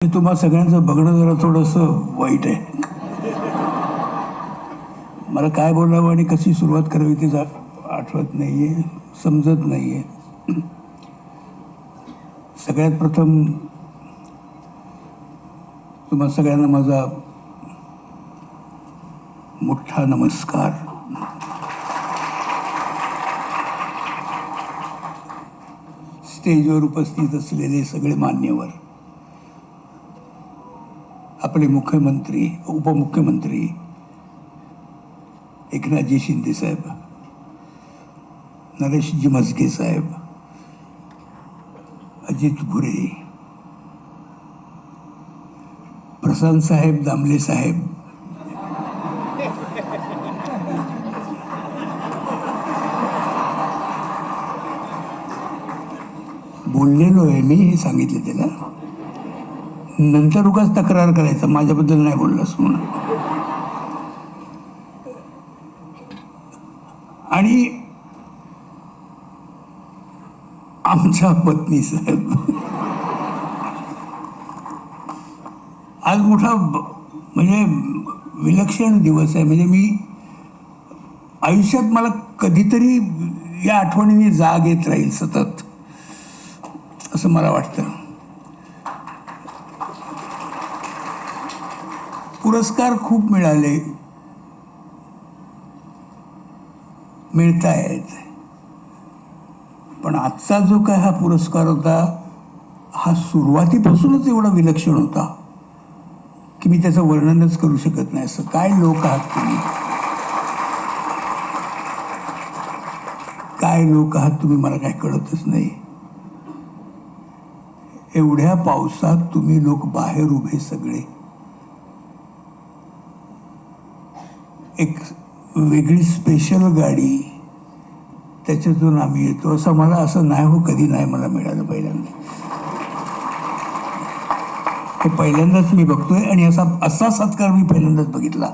ते तुम्हा सगळ्यांचं बघणं जरा थोडंसं वाईट आहे. मला काय बोलावं आणि कशी सुरुवात करावी ते आठवत नाही आहे समजत नाही आहे सगळ्यात प्रथम तुम्हा सगळ्यांना माझा मोठा नमस्कार. स्टेजवर उपस्थित असलेले सगळे मान्यवर. आपले मुख्यमंत्री उपमुख्यमंत्री एकनाथजी शिंदे साहेब नरेशजी म्हस्के साहेब अजित भुरे प्रशांत साहेब दामले साहेब बोललेलो आहे मी हे सांगितलं त्याला. नंतर उगाच तक्रार करायचा. माझ्याबद्दल नाही बोललास म्हणून. आणि आमच्या पत्नी साहेब. आज मोठा म्हणजे विलक्षण दिवस आहे. म्हणजे मी आयुष्यात मला कधीतरी या आठवणीने जाग येत राहील सतत असं मला वाटतं. पुरस्कार खूप मिळाले. मिळत आहेत पण आजचा जो काय हा पुरस्कार होता हा सुरुवातीपासूनच एवढा विलक्षण होता की मी त्याचं वर्णनच करू शकत नाही असं. काय लोक आहात तुम्ही? काय लोक आहात तुम्ही? मला काय कळतच नाही. एवढ्या पावसात तुम्ही लोक बाहेर उभे सगळे. एक वेगळी स्पेशल गाडी त्याच्यातून आम्ही येतो. असं मला असं नाही हो कधी नाही मला मिळालं पहिल्यांदा. हे पहिल्यांदाच मी बघतोय आणि असा असा सत्कार मी पहिल्यांदाच बघितला.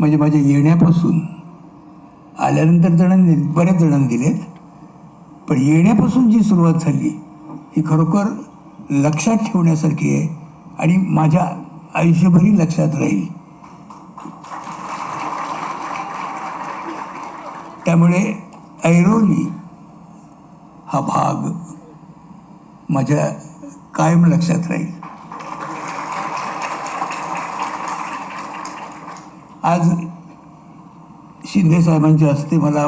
म्हणजे माझ्या येण्यापासून आल्यानंतर जणांनी बऱ्याच जणांनी दिलेत. पण येण्यापासून जी सुरुवात झाली ही खरोखर लक्षात ठेवण्यासारखी आहे आणि माझ्या आयुष्यभरही लक्षात राहील. त्यामुळे ऐरोली हा भाग माझ्या कायम लक्षात राहील. आज शिंदे साहेबांच्या हस्ते मला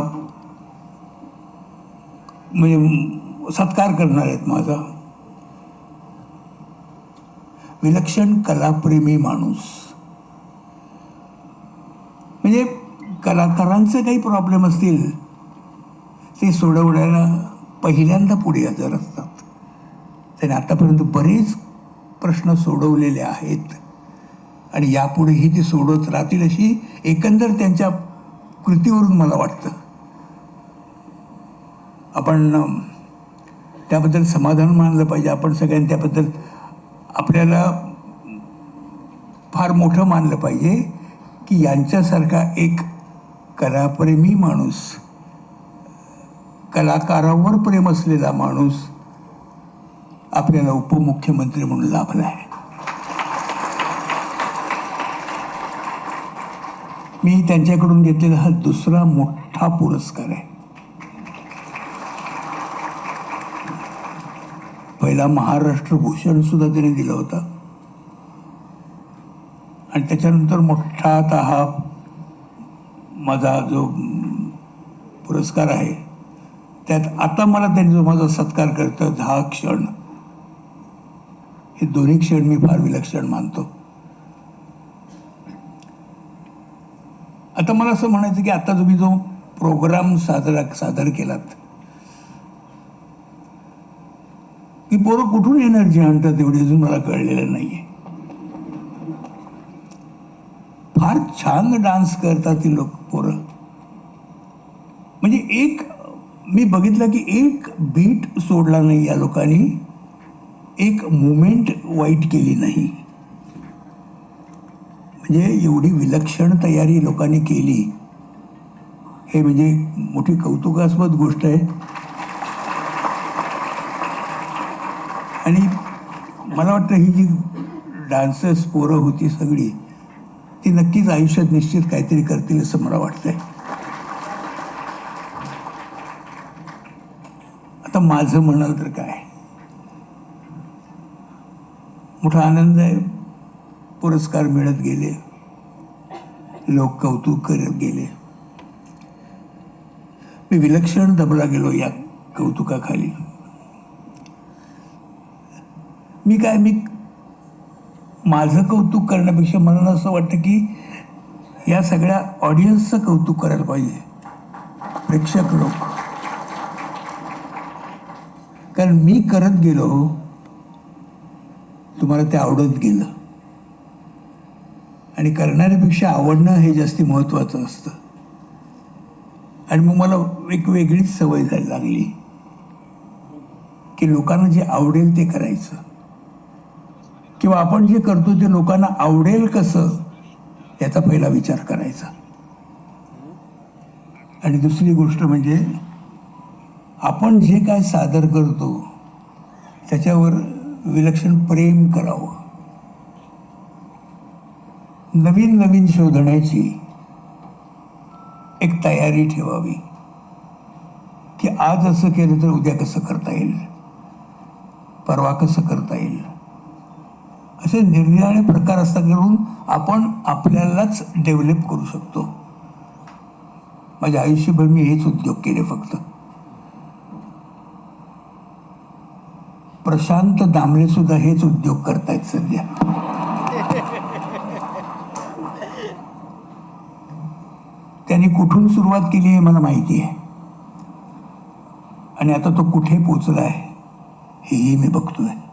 म्हणजे सत्कार करणार आहेत माझा. विलक्षण कलाप्रेमी माणूस. म्हणजे कलाकारांचे काही प्रॉब्लेम असतील ते सोडवण्याला पहिल्यांदा पुढे हजर असतात. त्याने आतापर्यंत बरेच प्रश्न सोडवलेले आहेत. आणि यापुढेही ते सोडवत राहतील अशी एकंदर त्यांच्या कृतीवरून मला वाटतं. आपण त्याबद्दल समाधान मानलं पाहिजे. आपण सगळ्यांनी त्याबद्दल आपल्याला फार मोठं मानलं पाहिजे की यांच्यासारखा एक कलाप्रेमी माणूस कलाकारावर प्रेम असलेला माणूस आपल्याला उपमुख्यमंत्री म्हणून लाभला आहे. मी त्यांच्याकडून घेतलेला हा दुसरा मोठा पुरस्कार आहे. पहिला महाराष्ट्र भूषण सुद्धा त्याने दिला होता. आणि त्याच्यानंतर मोठा आता हा माझा जो पुरस्कार आहे त्यात आता मला त्यांनी जो माझा सत्कार करतात हा क्षण हे दोन्ही क्षण मी फार विलक्षण मानतो. आता मला असं म्हणायचं की आता तुम्ही जो प्रोग्राम सादर सादर केलात की पोरं कुठून एनर्जी आणतात एवढी अजून मला कळलेलं नाहीये. फार छान डान्स करतात ती लोक. पोरं. म्हणजे एक मी बघितलं की एक बीट सोडला नाही या लोकांनी. एक मुमेंट वाईट केली नाही. म्हणजे एवढी विलक्षण तयारी लोकांनी केली. हे म्हणजे मोठी कौतुकास्पद गोष्ट आहे. आणि मला वाटतं ही जी डान्सर्स पोरं होती सगळी ती नक्कीच आयुष्यात निश्चित काहीतरी करतील असं मला वाटतंय. आता माझं म्हणाल तर काय? मोठा आनंद आहे. पुरस्कार मिळत गेले. लोक कौतुक करत गेले. मी विलक्षण दबला गेलो या कौतुकाखाली. मी काय मी माझं कौतुक करण्यापेक्षा मला असं वाटतं की या सगळ्या ऑडियन्सचं कौतुक करायला पाहिजे. प्रेक्षक लोक. कारण मी करत गेलो तुम्हाला ते आवडत गेलं. आणि करणाऱ्यापेक्षा आवडणं हे जास्ती महत्त्वाचं असतं. आणि मग मला एक वेगळीच सवय जायला लागली. की लोकांना जे आवडेल ते करायचं. किंवा आपण जे करतो ते लोकांना आवडेल कसं याचा पहिला विचार करायचा. आणि दुसरी गोष्ट म्हणजे आपण जे काय सादर करतो त्याच्यावर विलक्षण प्रेम करावं. नवीन नवीन शोधण्याची एक तयारी ठेवावी. की आज असं केलं तर उद्या कसं करता येईल? परवा कसं करता येईल? असे निरनिराळे प्रकार असता करून आपण आपल्यालाच डेव्हलप करू शकतो. माझ्या आयुष्यभर मी हेच उद्योग केले फक्त. प्रशांत दामले सुद्धा हेच उद्योग करतायत सध्या. त्यांनी कुठून सुरुवात केली हे मला माहिती आहे. आणि आता तो कुठे पोचला आहे हेही मी बघतोय.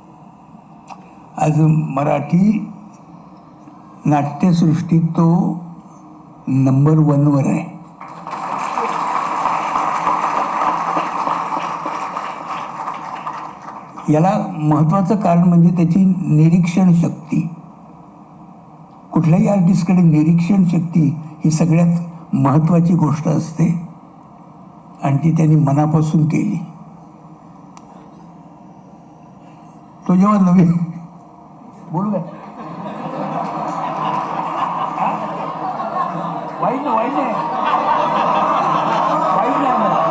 आज मराठी नाट्यसृष्टीत तो नंबर वनवर आहे. याला महत्त्वाचं कारण म्हणजे त्याची निरीक्षण शक्ती. कुठल्याही आर्टिस्टकडे निरीक्षण शक्ती ही सगळ्यात महत्त्वाची गोष्ट असते. आणि ती त्यांनी मनापासून केली. तो जेव्हा नवीन बोलू काय वाईट वाईट नाही वाईट नाही मला.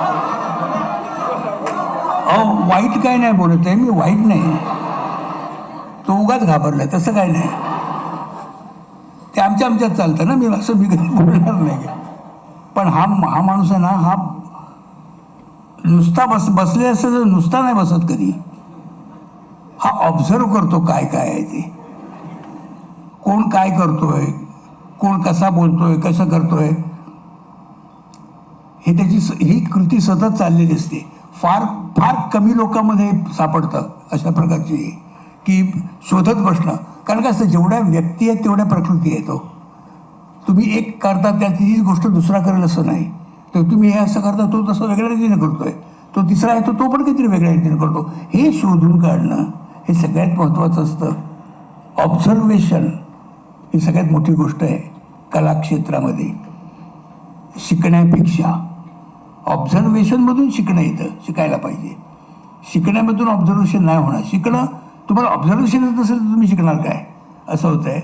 अहो वाईट काय नाही बोलत आहे मी वाईट नाही तो उगाच घाबरलाय तसं काय नाही ते आमच्या आमच्यात चालतं ना मी असं मी कधी बोलणार नाही पण हा हा माणूस आहे ना हा नुसता बस बसले असं तर नुसता नाही बसत कधी हा ऑब्झर्व करतो काय काय आहे ते कोण काय करतोय? कोण कसा बोलतोय? कसं करतोय? हे त्याची स- ही कृती सतत चाललेली असते. फार फार कमी लोकांमध्ये सापडतं अशा प्रकारची की शोधत बसणं. कारण काय असतं जेवढ्या व्यक्ती आहेत तेवढ्या प्रकृती येतो हो. तुम्ही एक करता त्याचीच गोष्ट दुसरा करेल असं नाही. तर तुम्ही हे असं करता तो तसं वेगळ्या रीतीने करतोय. तो तिसरा आहे तो तो पण काहीतरी वेगळ्या रीतीने करतो. हे शोधून काढणं हे सगळ्यात महत्त्वाचं असतं. ऑब्झर्वेशन ही सगळ्यात मोठी गोष्ट आहे कलाक्षेत्रामध्ये. शिकण्यापेक्षा ऑब्झर्वेशनमधून शिकणं येतं शिकायला पाहिजे. शिकण्यामधून ऑब्झर्वेशन नाही होणार. शिकणं तुम्हाला ऑब्झर्वेशनच नसेल तर तुम्ही शिकणार काय? असं होतं आहे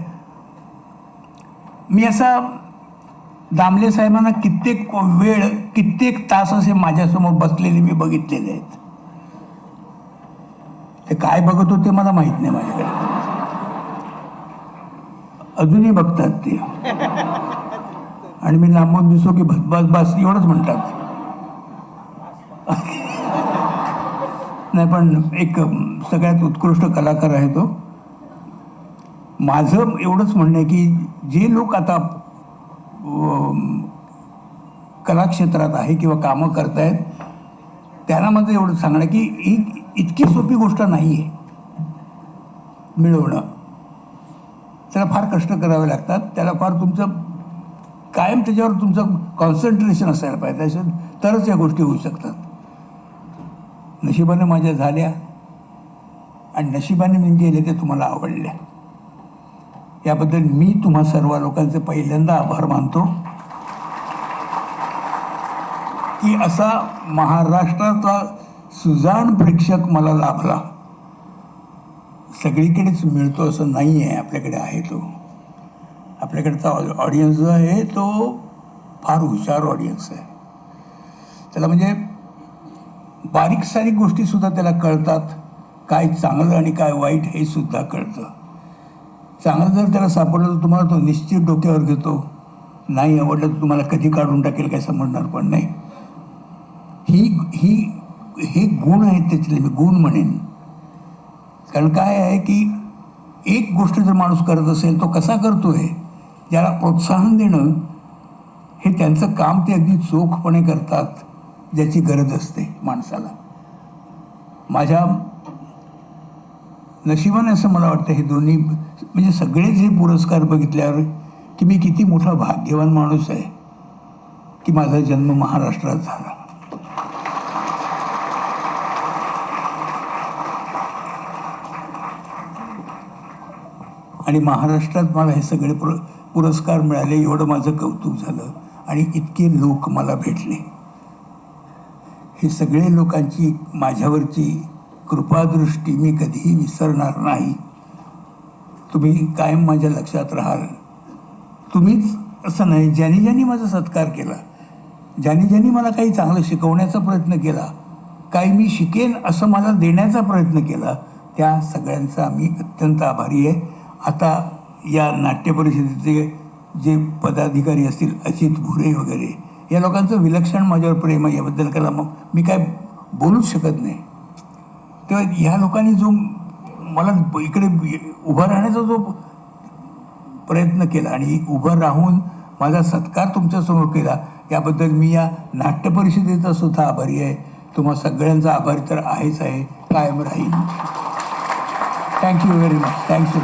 मी असा दामले साहेबांना कित्येक वेळ कित्येक तास असे माझ्यासमोर बसलेले मी बघितलेले आहेत. ते काय बघत होते मला माहीत नाही माझ्याकडे. अजूनही बघतात ते. आणि मी लांबून दिसतो की बस बस बस एवढंच म्हणतात. नाही पण एक सगळ्यात उत्कृष्ट कलाकार आहे तो. माझं एवढंच म्हणणं आहे की जे लोक आता कलाक्षेत्रात आहे किंवा कामं करतायत त्यांना माझं एवढं सांगणं की ही इतकी सोपी गोष्ट नाही आहे मिळवणं. त्याला फार कष्ट करावे लागतात. त्याला फार तुमचं कायम त्याच्यावर तुमचं कॉन्सन्ट्रेशन असायला पाहिजे. त्याच्यात तरच या गोष्टी होऊ शकतात. नशिबाने माझ्या झाल्या. आणि नशिबाने मी गेले ते तुम्हाला आवडल्या. याबद्दल मी तुम्हा सर्व लोकांचे पहिल्यांदा आभार मानतो. की असा महाराष्ट्राचा सुजाण प्रेक्षक मला लाभला. सगळीकडेच मिळतो असं नाही आहे आपल्याकडे आहे तो. आपल्याकडचा ऑडियन्स जो आहे तो फार हुशार ऑडियन्स आहे. त्याला म्हणजे बारीक सारीक गोष्टीसुद्धा त्याला कळतात काय चांगलं आणि काय वाईट हे सुद्धा कळतं. चांगलं जर त्याला सापडलं तर तुम्हाला तो निश्चित डोक्यावर घेतो. नाही आवडलं तर तुम्हाला कधी काढून टाकेल काय समजणार पण नाही. ही ही हे गुण आहेत त्याच्यातले मी गुण म्हणेन. कारण काय आहे की एक गोष्ट जर माणूस करत असेल तो कसा करतो आहे ज्याला प्रोत्साहन देणं हे त्यांचं काम ते अगदी चोखपणे करतात ज्याची गरज असते माणसाला. माझ्या नशिबाने असं मला वाटतं हे दोन्ही म्हणजे सगळेच हे पुरस्कार बघितल्यावर की मी किती मोठा भाग्यवान माणूस आहे की माझा जन्म महाराष्ट्रात झाला. आणि महाराष्ट्रात मला हे सगळे पुर पुरस्कार मिळाले एवढं माझं कौतुक झालं आणि इतके लोक मला भेटले. हे सगळे लोकांची माझ्यावरची कृपादृष्टी मी कधीही विसरणार नाही. तुम्ही कायम माझ्या लक्षात राहाल. तुम्हीच असं नाही ज्यांनी ज्यांनी माझा सत्कार केला ज्यांनी ज्यांनी मला काही चांगलं शिकवण्याचा प्रयत्न केला काही मी शिकेन असं मला देण्याचा प्रयत्न केला त्या सगळ्यांचा मी अत्यंत आभारी आहे. आता या नाट्य परिषदेचे जे पदाधिकारी असतील अजित भुरे वगैरे या लोकांचं विलक्षण माझ्यावर प्रेम आहे. याबद्दल कला मग मी काय बोलूच शकत नाही. तेव्हा ह्या लोकांनी जो मला इकडे उभा राहण्याचा जो प्रयत्न केला आणि उभं राहून माझा सत्कार तुमच्यासमोर केला याबद्दल मी या नाट्य परिषदेचा सुद्धा आभारी आहे. तुम्हा सगळ्यांचा आभारी तर आहेच आहे. कायम राहील थँक्यू व्हेरी मच थँक्यू